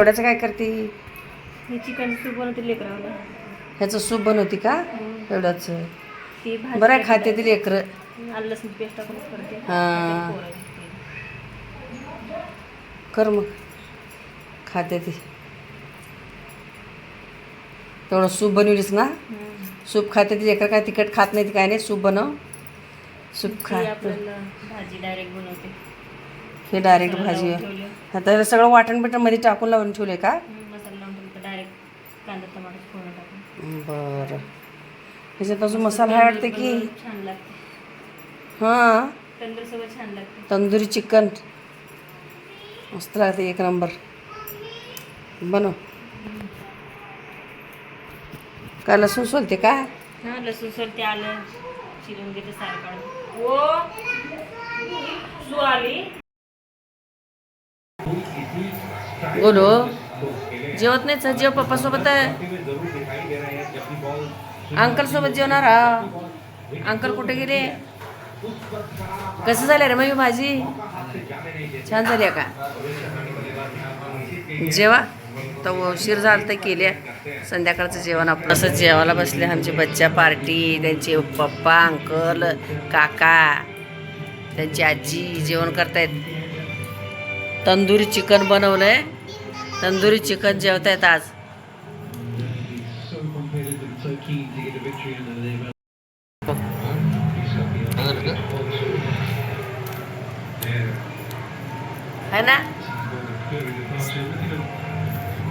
एवढ्याचं काय करते? हे चिकन सूप बनवते लेकराला. ह्याचं सूप बनवती का? एवढंच ती भाजी बरं आहे खाते ती लेकरं. आलं लसूण पेस्ट टाकून करते. हां. कर मग. खाते ती. तेवढं सूप बनवलीस ना? सूप खाते ती लेकर काय तिखट खात नाही ती काय नाही? सूप बनव. सूप खा. आपल्याला भाजी डायरेक्ट बनवते. हे डायरेक्ट भाजी. आता हे सगळं वाटण बिटणमध्ये टाकून लावून ठेवले का? बरं. ह्याच्यात अजून मसाला आहे वाटते की? छान लागते हां. तंदूर सोबत छान लागते तंदुरी चिकन. मस्त लागते एक नंबर. बनव. काय लसूण सोलते का? हां लसूण सोलते आलं चिरून घेते सार काढून ओ सू आली? बोलो। जेवत नाही जेव पप्पा सोबत आहे. अंकल सोबत जेवणार हा. अंकल कुठे गेले? कसं झालं रे मग भाजी? छान झाली आहे का? जेवा. तर उशीर झाला तर केल्या. संध्याकाळचं जेवण आपलं. असं जेवायला बसले आमची बच्चा पार्टी त्यांचे पप्पा अंकल काका त्यांची आजी जेवण करतायत. तंदुरी चिकन बनवलंय. तंदुरी चिकन जेवत आहेत आज. है ना?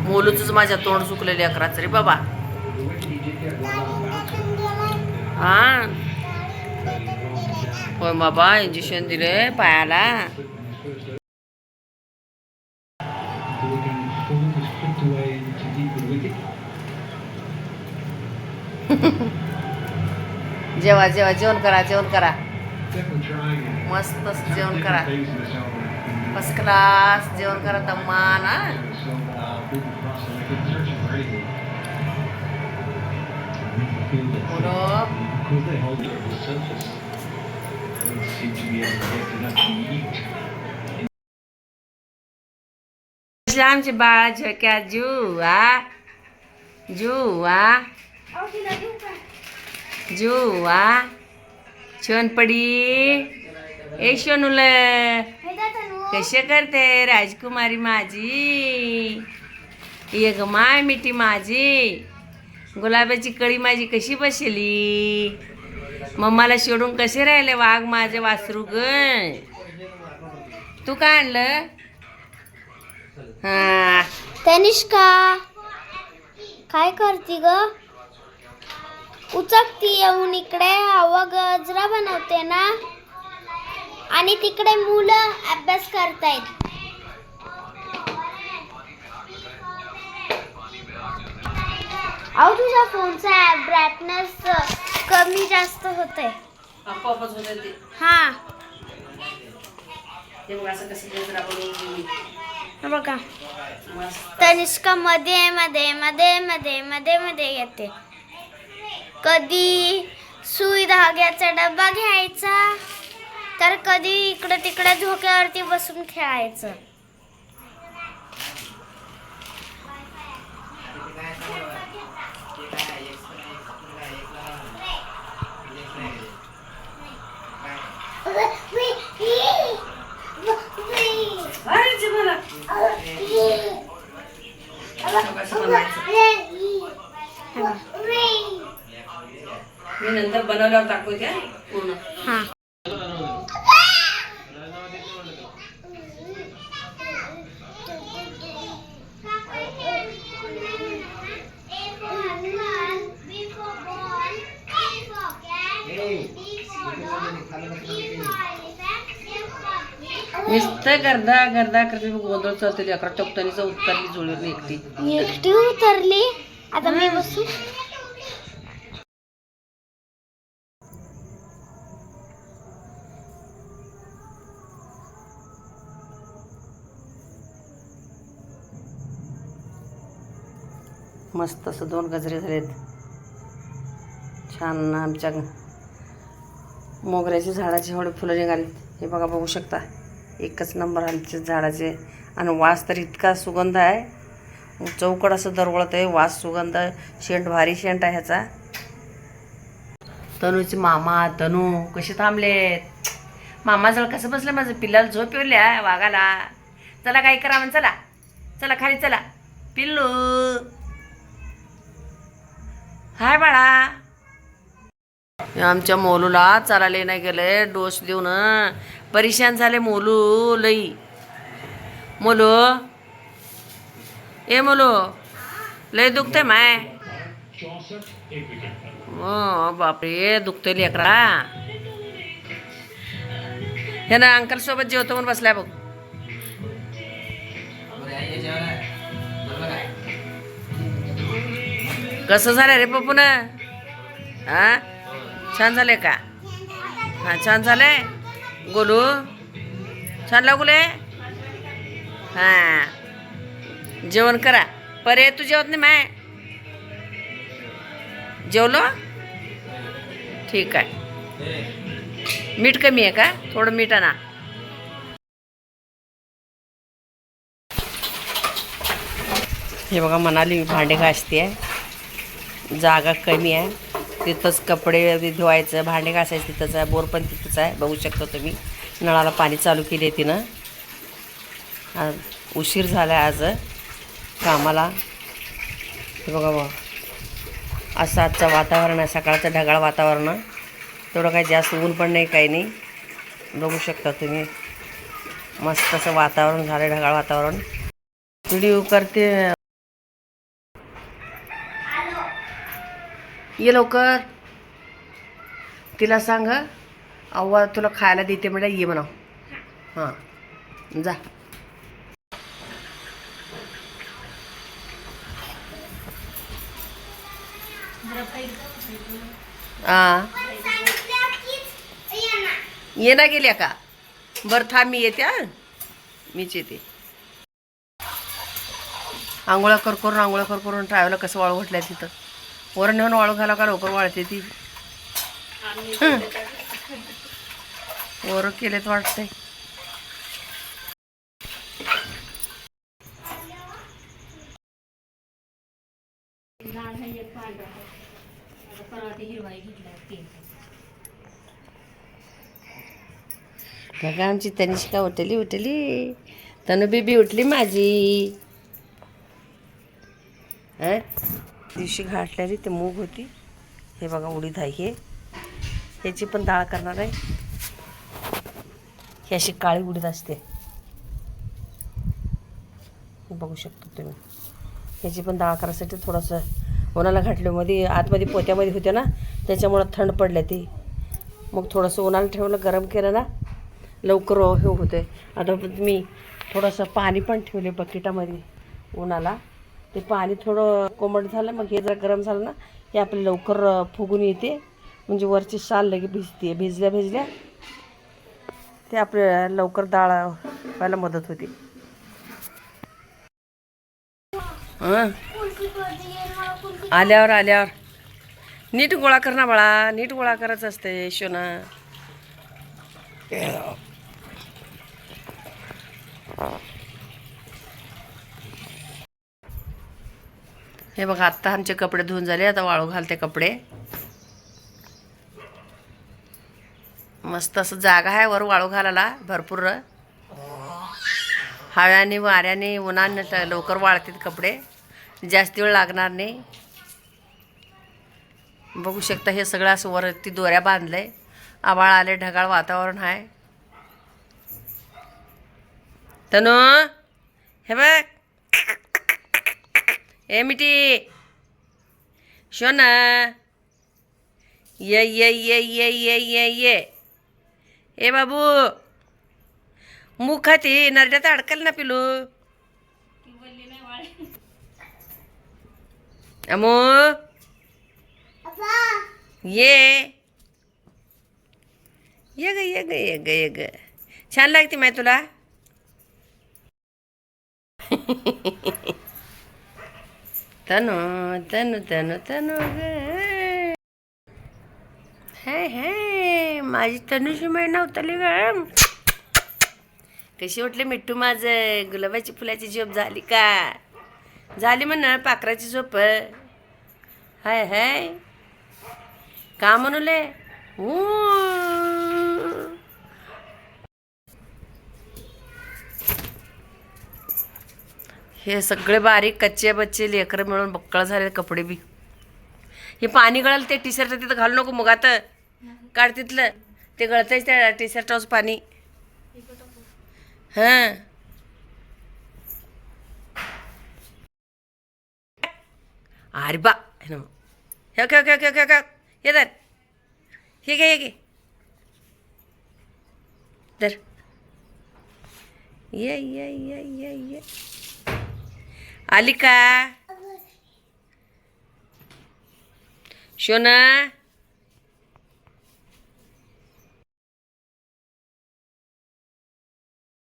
मोलूच माझ्या तोंड चुकलेली अकराच रे बाबा. हा. होय बाबा इंजेक्शन दिले पायाला. जेवा जेवा जेवण करा जेवण करा. मस्त जेवण करा. फर्स्ट क्लास जेवण करा तर मान आमची बाळ झोक्या जू आ जुवा। जुवा। शोनपडी पडी ए शोनुल कसे करते राजकुमारी माझी? ये ग माय मिठी माझी. गुलाबाची कळी माझी कशी बसली? मम्माला सोडून कसे राहिले वाघ माझे वासरू ग? तू काय आणलं? हा. तनिष्का! काय करती ग? उचकती येऊन इकडे हवा गजरा बनवते ना? आणि तिकडे मुलं अभ्यास करतायत. अहो तुझ्या फोनचा ब्राईटनेस कमी जास्त आपोआपच होत ते. हा. ते मग असं कसं गजरा बनवून हे बघा. तनिष्का मध्ये मध्ये मध्ये मध्ये मध्ये मध्ये येते. कधी सुई धाग्याचा डब्बा घ्यायचा तर कधी इकडं तिकडे झोक्यावरती बसून खेळायचं अरे जे मला कसं बनवायचं मी नंतर बनवल्यावर दाखवते हा, पूर्ण. हा. नुसतं गर्दा गर्दा करते मग गोंधळ चालते अकरा टोकतानीचं उत्तर जुळली एकटी. एकटी उतरली? आता मी बसू? मस्त असं दोन गजरे झालेत. छान आमच्या मोगऱ्याच्या झाडाचे एवढे फुलं निघालेत. हे बघा बघू शकता. एकच नंबर आमच्या झाडाचे. आणि वास तर इतका सुगंध आहे. चौकड असं दरवळत आहे. वास सुगंध शेंट भारी शेंट आहे ह्याचा. तनूचे मामा तनू कसे थांबलेत? मामाजवळ कसं बसलं माझं? पिल्लाला झोप येऊल्या वाघाला. चला काय करा म्हण चला. चला खाली चला. पिल्लू. हाय बाळा. आमच्या मोलूला चालायला नाही गेले डोस देऊन. परेशान झाले मोलू लई. मोलू. ए मोलू लय दुखते माय. हो बापरे दुखते लेकरा. हे ना अंकल सोबत जेवतो म्हणून बसलाय बघ. कसं झालं रे पप्पून हां? छान झाले का? हा छान झालंय? गोलू? छान लागले हा. जेवण करा. परे तू जेवत नाही माय? जेवलो? ठीक आहे. मीठ कमी आहे का? थोडं मीठ आणा. हे बघा मनाली भांडे घासते आहे जागा कमी आहे. तिथंच कपडे धुवायचं भांडे घासायचं तिथंच आहे. बोर पण तिथंच आहे. बघू शकता तुम्ही. नळाला पाणी चालू केले आहे तिनं उशीर झाला आहे आज. कामाला. बघा बघा. असं आजचं वातावरण आहे. सकाळचं ढगाळ वातावरण थोडं तेवढं काही जास्त ऊन पण नाही काही नाही. बघू शकता तुम्ही. मस्त असं वातावरण झालं ढगाळ वातावरण. व्हिडिओ करते. ये लवकर. तिला सांग अव्वा तुला खायला देते म्हणजे ये म्हणा हां. जा. हां. ये ना गेल्या का? बरं थांब मी येते मीच येते. आंघोळा कर करून आंघोळा कर करून ट्रॅव्हला कसं वाळवटल्या तिथं? वर नेऊन वाळू घाला का लवकर वाळते ती. वर केलेत वाटतंय झाड आहे एक पांढरा आता परवा ते हिरवाई घेतला तीन बघा आमची तनिष्का उठली उठली. तनु बेबी उठली माझी. हं? दिवशी घाटलेली ते मूग होती. हे बघा उडीद आहे हे. ह्याची पण डाळ करणार आहे. ही अशी काळी उडीद असते. हे बघू शकतो तुम्ही. ह्याची पण डाळ करायसाठी थोडंसं उन्हाला घातल्यामध्ये आतमध्ये पोत्यामध्ये होते ना त्याच्यामुळं थंड पडले ती. मग थोडंसं उन्हाला ठेवलं गरम केलं ना लवकर हे होते आता मी थोडंसं पाणी पण ठेवले बकेटामध्ये उन्हाला. ते पाणी थोडं कोमट झालं मग हे जर गरम झालं ना हे आपलं लवकर फुगून येते. म्हणजे वरची शाल लगे भिजते भिजल्या भिजल्या ते आपल्या लवकर डाळ व्हायला मदत होते. आल्यावर आल्यावर. नीट गोळा कर ना बाळा नीट गोळा करायचं असते शोना हे बघा आत्ता आमचे कपडे धुवून झाले. आता वाळू घालते कपडे. मस्त असं जागा आहे वर वाळू घालायला भरपूर. हव्याने वाऱ्याने उन्हाने लवकर वाळतात कपडे. जास्त वेळ लागणार नाही. बघू शकता हे सगळं असं वरती दोऱ्या बांधलंय. आभाळ आले ढगाळ वातावरण आहे. तनु हे बघ. ఏమిటి मिठी. ఏ ये ये ये ये ये ये ये. ए बाबू. मुखाती नरड्यात अडकल ना पिलू. अमो. ये. ये ग ये ग ये ग ये ग. छान लागते माय तुला. तनु तनु तनु तनु ग. हे हे माझी तनुशी माय नव्हतली ग. कशी उठले मिठ्ठू माझं? गुलाबाची फुलाची झोप झाली का? झाली म्हण पाखराची झोप. हाय हाय. का म्हणूले? ऊ. हे सगळे बारीक कच्चे बच्चे लेकरं मिळून बक्कळ झाले कपडे बी. हे पाणी गळाल ते टी शर्ट तिथं घालू नको मग आता काढ तिथलं. ते गळतंय त्या टी शर्टावर पाणी. हां. अरे बा. हे ना हे okay okay okay okay okay हे धर. हे घे हे घे. धर. ये ये ये ये ये. आली का? शोना?